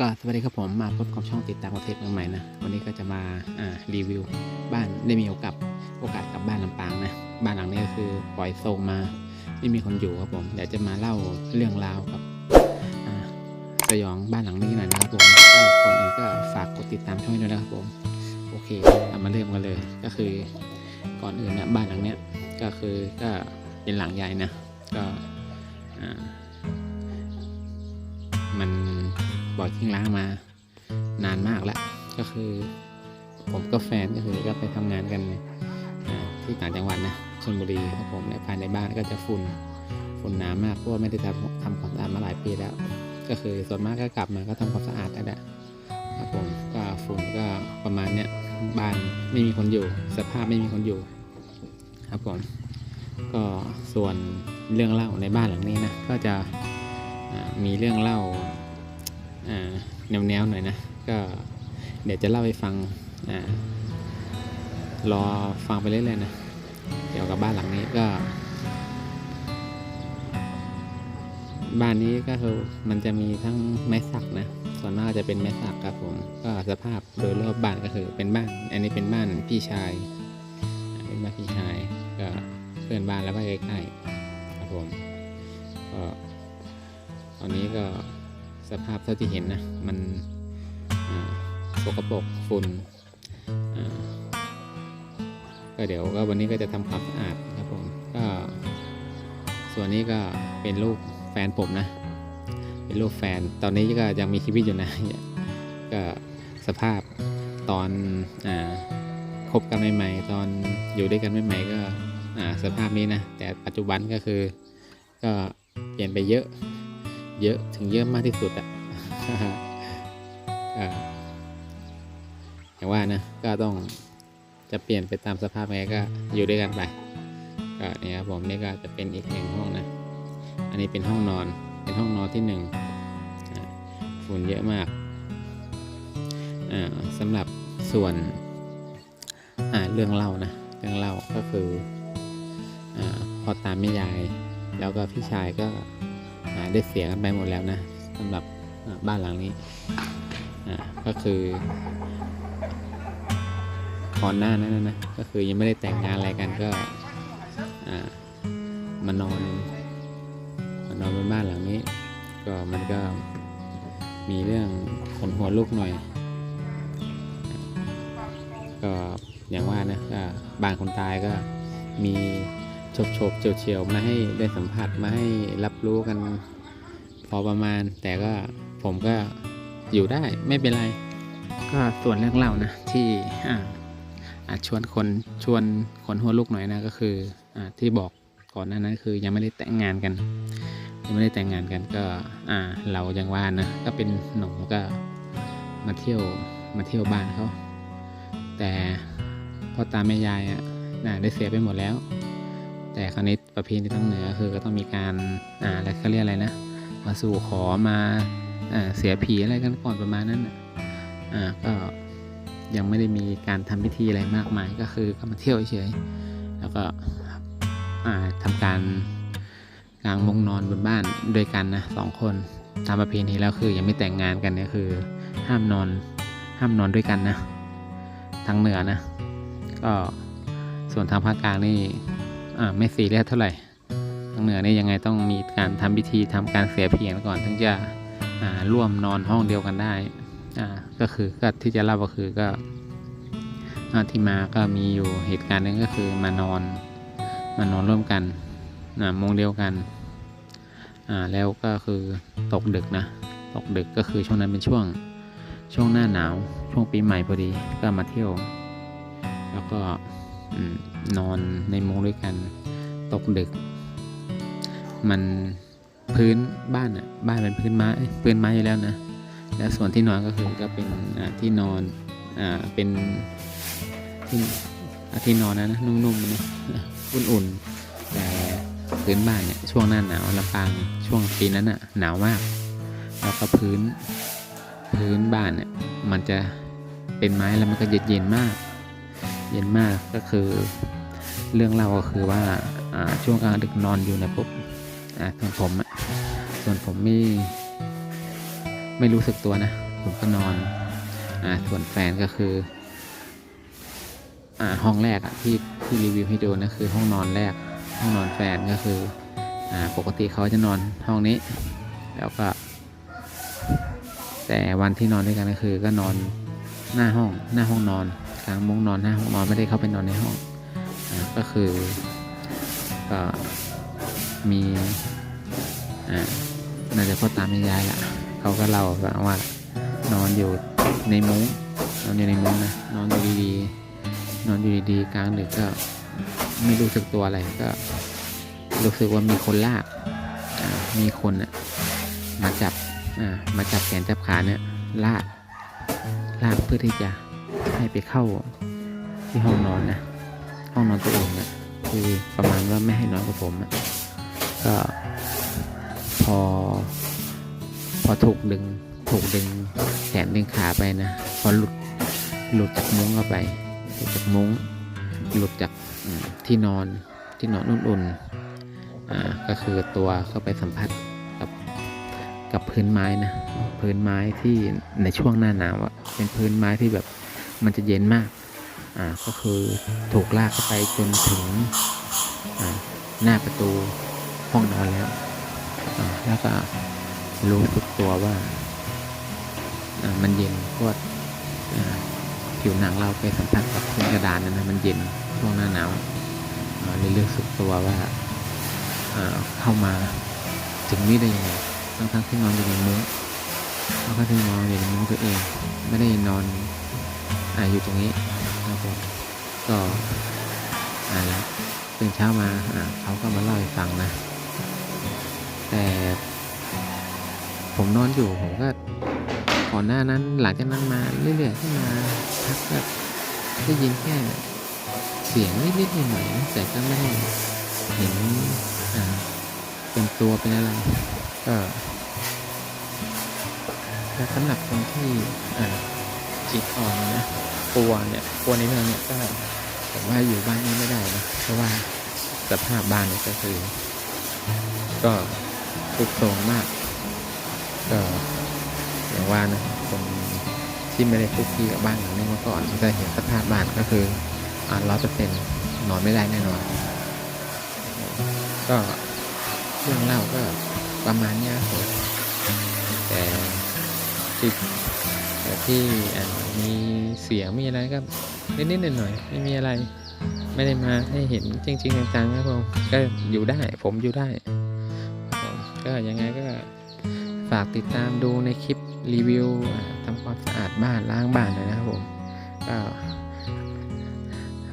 ก็สวัสดีครับผมมาพบกับช่องติดตามประเทศใหม่นะ วันนี้ก็จะมาอ่ารีวิว บ้านได้มีโอกาสโอกาสกลับบ้านลำปางนะบ้านหลังนี้ก็คือปล่อยโซมมาไม่มีคนอยู่ครับผมเดี๋ยวจะมาเล่าเรื่องราวกับสยองบ้านหลังนี้หน่อยนะครับผมก็ก่อนอื่นก็ฝากกดติดตามช่องด้วยนะครับผมโอเคเอามาเริ่มกันเลยก็คือ ก่อนอื่นเนี่ยบ้านหลังเนี้ยก็คือก็เป็นหลังใหญ่นะก็มัน ปล่อยทิ้งร้างมานานมากแล้ว ก็คือ ผมก็แฟนก็คือก็ไปทำงานกันที่ต่างจังหวัดนะชลบุรีครับผมในภายในบ้านก็จะฝุ่นฝุ่นหนามากเพราะว่าไม่ได้ทำทำความสะอาดมาหลายปีแล้ว ก็คือส่วนมากก็กลับมาก็ทำความสะอาดแล้วแหละครับผมก็ฝุ่นก็ประมาณเนี้ยบ้านไม่มีคนอยู่ สภาพไม่มีคนอยู่ ครับผมก็ส่วนเรื่องเล่าในบ้านหลังนี้นะก็จะมีเรื่องเล่า แนวๆหน่อยนะ ก็เดี๋ยวจะเล่าให้ฟังอรอฟังไปเรื่อยๆนะ เกี่ยวกับบ้านหลังนี้ก็ บ้านนี้ก็คือมันจะมีทั้งไม้สักนะ ส่วนมากจะเป็นไม้สักครับผม ก็สภาพโดยรอบบ้านก็คือเป็นบ้าน อันนี้เป็นบ้านพี่ชาย เป็นบ้านพี่ชาย ก็เพื่อนบ้านแล้วก็ใกล้ๆครับผม ก็ตอนนี้ก็ สภาพเท่าที่เห็นนะ มันอ่าสกปรกฝุ่นก็เดี๋ยวก็วันนี้ก็จะทำความสะอาดครับผมก็ส่วนนี้ก็เป็นลูกแฟนผมนะ เป็นลูกแฟนตอนนี้ก็ยังมีชีวิตอยู่นะก็สภาพตอนอคบกันใหม่ๆ ตอนอยู่ด้วยกันใหม่ๆก็สภาพนี้นะ แต่ปัจจุบันก็คือก็เปลี่ยนไปเยอะ เยอะถึงเยอะมากที่สุดอะอย่างว่านะก็ต้องจะเปลี่ยนไปตามสภาพไงก็อยู่ด้วยกันไปก็เนี่ยครับผมนี่ก็จะเป็นอีกหนึ่งห้องนะ อันนี้เป็นห้องนอนเป็นห้องนอนที่หนึ่งฝุ่นเยอะมากอ่าสำหรับส่วนอ่าเรื่องเล่านะเรื่องเล่าก็คืออาพอตามแม่ยาย แล้วก็พี่ชายก็ ได้เสียกันไปหมดแล้วนะสำหรับบ้านหลังนี้ก็คือก่อนหน้านั้นนะก็คือยังไม่ได้แต่งงานอะไรกันก็มานอนมานอนบนบ้านหลังนี้ ก็มันก็มีเรื่องขนหัวลุกหน่อย ก็อย่างว่านะก็บ้านคนตายก็มี โฉบโฉบเฉียวเฉียวๆมาให้ได้สัมผัสมาให้รับรู้กัน พอประมาณ แต่ก็ผมก็อยู่ได้ไม่เป็นไร ก็ส่วนเรื่องเล่านะ ที่อ่าอาจชวนคนชวนคนหัวลุกหน่อยนะก็คืออ่าที่บอกก่อนหน้านั้นคือยังไม่ได้แต่งงานกัน ยังไม่ได้แต่งงานกันก็อ่าเรายังว่านะก็เป็นหนุ่มก็มาเที่ยวมาเที่ยวบ้านเขาแต่พ่อตาแม่ยายอะน่ะได้เสียไปหมดแล้ว แต่คราวนี้ประเพณีทางเหนือคือก็ต้องมีการอ่าอะไรเขาเรียกอะไรนะ มาสู่ขอมาอ่าเสียผีอะไรกันก่อนประมาณนั้นอ่าก็ยังไม่ได้มีการทำพิธีอะไรมากมาย ก็คือก็มาเที่ยวเฉยแล้วก็อ่าทำการกางมุ้งนอนบนบ้านด้วยกันนะสองคนตามประเพณีแล้วคือยังไม่แต่งงานกันเนี่ยคือ ห้ามนอนห้ามนอนด้วยกันนะทางเหนือนะก็ส่วนทางภาคกลางนี่ ไม่ซีเรียสเท่าไหร่ทางเหนือนี่ยังไงต้องมีการทำพิธีทำการเสียเพียงก่อนถึงจะอ่าร่วมนอนห้องเดียวกันได้อ่าก็คือก็ที่จะเล่าก็คือก็อที่มาก็มีอยู่เหตุการณ์หนึงก็คือมานอนมานอนร่วมกันอ่ามุงเดียวกันอ่าแล้วก็คือตกดึกนะตกดึกก็คือช่วงนั้นเป็นช่วงช่วงหน้าหนาวช่วงปีใหม่พอดีก็มาเที่ยว แล้วก็ นอนในมุงด้วยกัน ตกดึก มันพื้นบ้านอะบ้านเป็นพื้นไม้พื้นไม้อยู่แล้วนะ แล้วส่วนที่นอนก็คือก็เป็นที่นอนอ่าเป็นที่ที่นอนนะนุ่มๆนะอุ่นๆแต่พื้นบ้านเนี่ยช่วงหน้าหนาวลำปางช่วงปีนั้นอะหนาวมาก แล้วก็พื้นพื้นบ้านเนี่ยมันจะเป็นไม้แล้วมันก็เย็นเย็นๆมาก เย็นมากก็คือเรื่องเล่าก็คือว่าช่วงกลางดึกนอนอยู่เนะปุ๊บส่วนผมส่วนผมนี่ไม่รู้สึกตัวนะ ผมก็นอนอส่วนแฟนก็คืออห้องแรกที่ที่รีวิวให้ดูนะคือห้องนอนแรก ห้องนอนแฟนก็คืออปกติเขาจะนอนห้องนี้ แล้วก็ แต่วันที่นอนด้วยกันก็คือก็นอนหน้าห้องหน้าห้องนอน กลางมุ้งนอนหน้าห้องนอนไม่ได้เข้าไปนอนในห้องอก็คือก็มีอาน่าจะพ่อตาแม่ยายละเขาก็เล่าว่านอนอยู่ในมุ้งนอนอยู่ในมุ้งนะนอนอยู่ดีๆนอนอยู่ดีๆกลางดึกก็ไม่รู้สึกตัวอะไรก็รู้สึกว่ามีคนลากมีคนอะมาจับมาจับแขนจับขาเนี่ยลากลากเพื่อที่จะ ให้ไปเข้าที่ห้องนอนนะ ห้องนอนตัวเองนะคือประมาณว่าไม่ให้นอนกับผมนะก็พอ พอถูกดึง ถูกดึงแขนดึงขาไปนะ พอหลุด หลุดจากมุ้งเข้าไป หลุดจากมุ้ง หลุดจากที่นอนที่นอนอุ่นๆ อ่า ก็คือตัวเข้าไปสัมผัสกับกับพื้นไม้นะ พื้นไม้ที่ในช่วงหน้าหนาวอะเป็นพื้นไม้ที่แบบ มันจะเย็นมาก อ่า ก็คือถูกลากเข้าไปจนถึง อ่า หน้าประตูห้องนอนแล้ว อ่า แล้วก็รู้สึกตัวว่า อ่า มันเย็นเพราะว่าอ่า ผิวหนังเราไปสัมผัสกับพื้นกระดานนั้นนะมันเย็นช่วงหน้าหนาวอ่าเลยรู้สึกตัวว่าอ่า เข้ามาถึงนี่ได้ยังไงทั้งทั้งที่นอนอยู่ในมุ้งแล้วก็ที่นอนอยู่ในมุ้งตัวเอง ไม่ได้นอน อ่าอยู่ตรงนี้ครับผมก็อ่าแล้วตื่นเช้ามาอ่าเขาก็มาเล่าให้ฟังนะ แต่ผมนอนอยู่ผมก็ก่อนหน้านั้นหลังจากนั้นมาเรื่อยๆขึ้นมาพักก็ได้ยินแค่เสียงนิดๆหน่อยๆแต่ก็ไม่ได้เห็นเป็นตัวเป็นอะไรก็แต่สำหรับคนที่ อ่าจิตอ่อนนะกลัวเนี่ยกลัวในเรื่องเนี้ยก็ผมว่าอยู่บ้านนี้ไม่ได้นะเพราะว่าสภาพบ้านเนี่ยก็คือ ก็ทรุดโทรมมาก ก็อย่างว่านะคนที่ไม่ได้คุกคีกับบ้านหลังนี้มาก่อนจะเห็นสภาพบ้านก็คืออ่าร้อยเปอร์เซ็นต์นอนไม่ได้แน่นอน ก็เรื่องเล่าก็ประมาณนี้ครับแต่ที่ แต่ที่มีเสียงมีอะไรก็นิดๆหน่อยๆไม่มีอะไร ไม่ได้มาให้เห็นจริง ๆ จังๆครับผมก็อยู่ได้ผมอยู่ได้ก็ยังไงก็ฝากติดตามดูในคลิปรีวิวทำความสะอาดบ้านล้างบ้านนะครับผมก็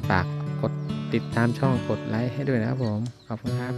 ฝากกดติดตามช่องกดไลค์ให้ด้วยนะครับผม ขอบคุณครับ